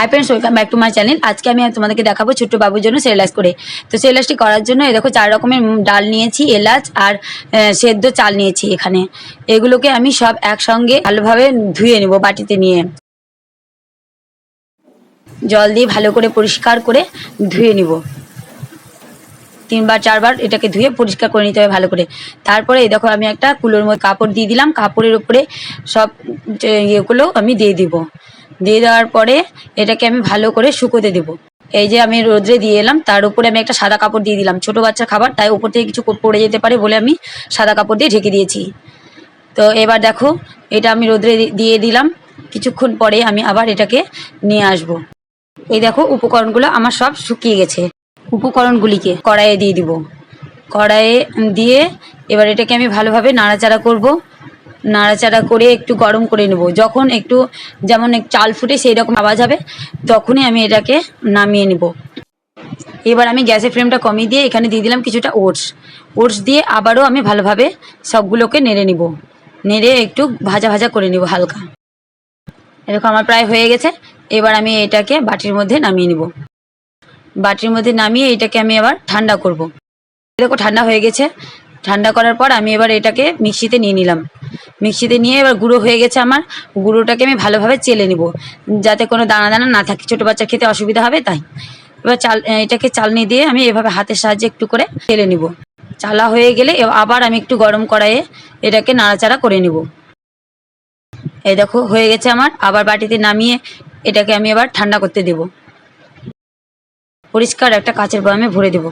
Hi friends welcome back to my channel আজকে আমি তোমাদেরকে দেখাবো ছোট্ট বাবুর জন্য সেরেলাস করে। তো সেরেলাসটি করার জন্য এই দেখো চার রকমের ডাল নিয়েছি, এলাচ আর সেদ্ধ চাল নিয়েছি এখানে। এগুলোকে আমি সব একসঙ্গে ভালোভাবে ধুয়ে নেব বাটিতে নিয়ে। জল দিয়ে ভালো করে পরিষ্কার করে ধুয়ে নিব। তিনবার, চারবার এটাকে ধুয়ে পরিষ্কার করে নিতে হবে ভালো করে। তারপরে দেখো আমি একটা কুলোর মধ্যে কাপড় দিয়ে দিলাম। কাপড়ের উপরে সব ইয়েগুলো আমি দিয়ে দিব। দিয়ে দেওয়ার পরে এটাকে আমি ভালো করে শুকোতে দেবো। এই যে আমি রোদ্রে দিয়ে এলাম, তার উপরে আমি একটা সাদা কাপড় দিয়ে দিলাম। ছোট বাচ্চার খাবার, তাই উপর থেকে কিছু পড়ে যেতে পারে বলে আমি সাদা কাপড় দিয়ে ঢেকে দিয়েছি। তো এবার দেখো, এটা আমি রোদ্রে দিয়ে দিলাম। কিছুক্ষণ পরে আমি আবার এটাকে নিয়ে আসব। এই দেখো, উপকরণগুলো আমার সব শুকিয়ে গেছে। উপকরণগুলিকে কড়াইয়ে দিয়ে দিব। কড়াইয়ে দিয়ে এবার এটাকে আমি ভালোভাবে নাড়াচাড়া করব। নাড়াচাড়া করে একটু গরম করে নেব। যখন একটু যেমন চাল ফুটে সেই রকম আওয়াজ হবে, তখনই আমি এটাকে নামিয়ে নেব। এবার আমি গ্যাসের ফ্লেমটা কমিয়ে দিয়ে এখানে দিয়ে দিলাম কিছুটা ওটস। ওটস দিয়ে আবারও আমি ভালোভাবে সবগুলোকে নেড়ে নিব। নেড়ে একটু ভাজা ভাজা করে নিব হালকা। এরকম আমার প্রায় হয়ে গেছে। এবার আমি এটাকে বাটির মধ্যে নামিয়ে নিব। বাটির মধ্যে নামিয়ে এটাকে আমি আবার ঠান্ডা করব। দেখো ঠান্ডা হয়ে গেছে। ঠান্ডা করার পর আমি এবার এটাকে মিক্সিতে নিয়ে নিলাম। মিক্সিতে নিয়ে এবার গুঁড়ো হয়ে গেছে আমার। গুঁড়োটাকে আমি ভালোভাবে চেলে নিব। যাতে কোনো দানা দানা না থাকে। ছোটো বাচ্চা খেতে অসুবিধা হবে তাই। এবার চাল এটাকে চালনি দিয়ে আমি এভাবে হাতের সাহায্যে একটু করে চেলে নিব। চালা হয়ে গেলে আবার আমি একটু গরম কড়াইয়ে এটাকে নাড়াচাড়া করে নিব। এই দেখো, হয়ে গেছে আমার। আবার বাটিতে নামিয়ে এটাকে আমি আবার ঠান্ডা করতে দেব। পরিষ্কার একটা কাচের বয়ামে ভরে দেব।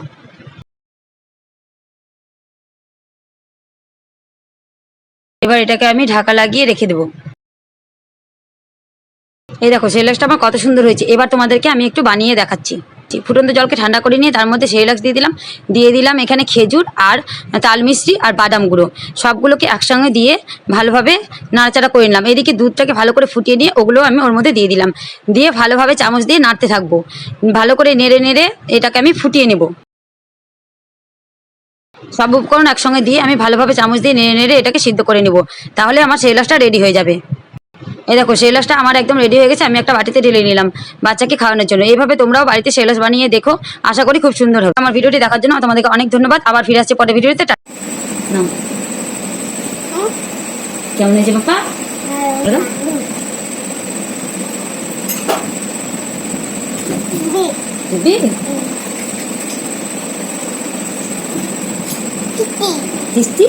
এবার এটাকে আমি ঢাকা লাগিয়ে রেখে দেব। এই দেখো সেলাক্সটা আমার কত সুন্দর হয়েছে। এবার তোমাদেরকে আমি একটু বানিয়ে দেখাচ্ছি। ফুটন্ত জলকে ঠান্ডা করে নিয়ে তার মধ্যে সেলাক্স দিয়ে দিলাম। দিয়ে দিলাম এখানে খেজুর আর তাল মিষ্টি আর বাদাম গুঁড়ো। সবগুলোকে একসঙ্গে দিয়ে ভালোভাবে নাড়াচাড়া করে নিলাম। এদিকে দুধটাকে ভালো করে ফুটিয়ে নিয়ে ওগুলো আমি ওর মধ্যে দিয়ে দিলাম। দিয়ে ভালোভাবে চামচ দিয়ে নাড়তে থাকব। ভালো করে নেড়ে নেড়ে এটাকে আমি ফুটিয়ে নেব। সব উপকরণ একসঙ্গে দিয়ে আমি ভালোভাবে চামচ দিয়ে নেড়ে নেড়ে এটাকে সিদ্ধ করে নেব। তাহলে আমার সেলাসটা রেডি হয়ে যাবে। এই দেখো সেলাসটা আমার একদম রেডি হয়ে গেছে, আমি একটা বাটিতে ঢেলে নিলাম বাচ্চাকে খাওয়ানোর জন্য। এইভাবে তোমরাও বাড়িতে সেলাস বানিয়ে দেখো, আশা করি খুব সুন্দর হবে। আমার ভিডিওটি দেখার জন্য তোমাদেরকে অনেক ধন্যবাদ। আবার ফিরে আসছে পরের ভিডিওতে। কেমন হয়েছে বাপ্পা বলো। দিদি টেস্টি